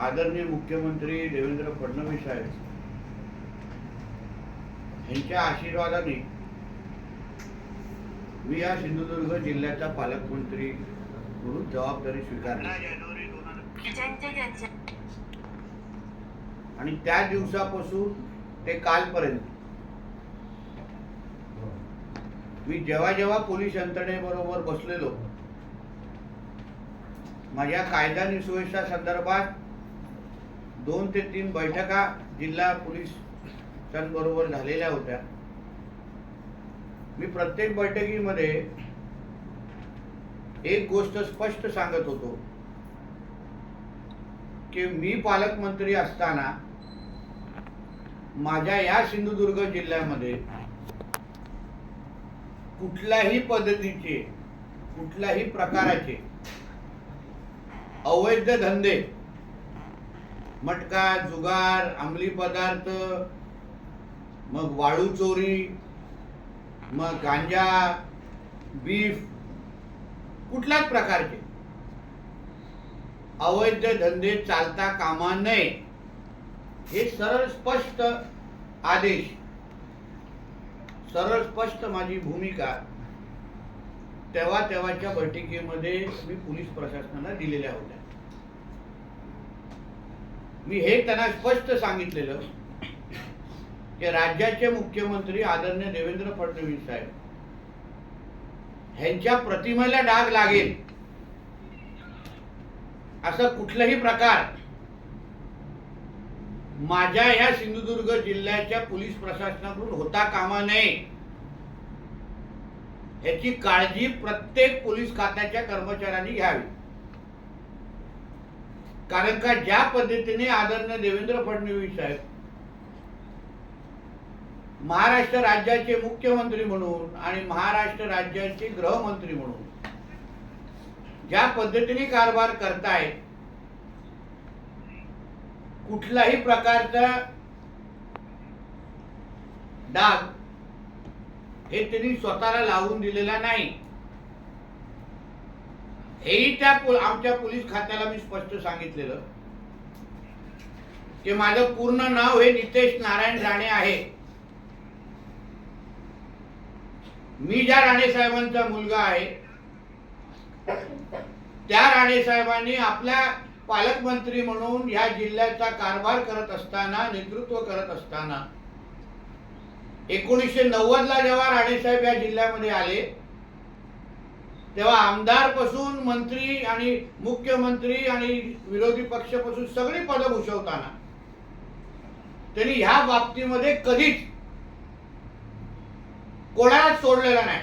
आदरणीय मुख्यमंत्री देवेंद्र फडणवीस साहेब यांच्या आशीर्वादाने मी या सिंधुदुर्ग जिल्ह्याचा पालकमंत्री म्हणून जबाबदारी स्वीकारली. आणि त्या दिवसापासून ते कालपर्यंत मी जेव्हा जेव्हा पोलीस यंत्रणेबरोबर बसलेलो माझ्या कायदा आणि सुव्यवस्था संदर्भात दोन ते तीन बैठका जिल्हा पोलिसांबरोबर झालेल्या होत्या. मी प्रत्येक बैठकीमध्ये एक गोष्ट स्पष्ट सांगत होतो की मी पालकमंत्री असताना माझ्या या सिंधुदुर्ग जिल्ह्यामध्ये कुठल्याही पद्धतीचे कुठल्याही प्रकाराचे अवैध धंदे मटका जुगार अंमली पदार्थ मग वाळू चोरी मग गांजा बीफ कुठल्याच प्रकारचे. अवैध धंदे चालता कामा नये. हे सरळ स्पष्ट आदेश. सरळ स्पष्ट माझी भूमिका. तेव्हा तेव्हाच्या बैठकीमध्ये मी पोलीस प्रशासनाला दिलेल्या होत्या. मी हे त्यांना स्पष्ट सांगितलेलं की राज्याचे मुख्यमंत्री आदरणीय देवेंद्र फडणवीस साहेब ह्यांच्या प्रतिमेला डाग लागेल. असं कुठलाही प्रकार माझ्या या सिंधुदुर्ग जिल्ह्याच्या पोलीस प्रशासनाकडून होता कामा नये. याची काळजी प्रत्येक पोलीस खात्याच्या कर्मचाऱ्यांनी घ्यावी. कारण का ज्या पद्धतीने आदरणीय देवेंद्र फडणवीस साहेब महाराष्ट्र राज्याचे मुख्यमंत्री म्हणून आणि महाराष्ट्र राज्याचे गृहमंत्री म्हणून ज्या पद्धतीने कारभार करतायत कुठलाही प्रकारचा डाग हे त्यांनी स्वतःला लावून दिलेला नाही. हेही त्या आमच्या पोलीस खात्याला मी स्पष्ट सांगितलेलं. की माझं पूर्ण नाव हे नितेश नारायण राणे आहे. मी ज्या राणे साहेबांचा मुलगा आहे त्या राणे साहेबांनी आपल्या पालकमंत्री म्हणून या जिल्ह्याचा कारभार करत असताना नेतृत्व करत असताना एकोणीसशे नव्वद ला जेव्हा राणेसाहेब या जिल्ह्यामध्ये आले तेव्हा आमदारपासून मंत्री आणि मुख्यमंत्री आणि विरोधी पक्षापासून सगळी पदं भूषवताना त्यांनी ह्या बाबतीमध्ये कधीच कोणालाच सोडलेला नाही.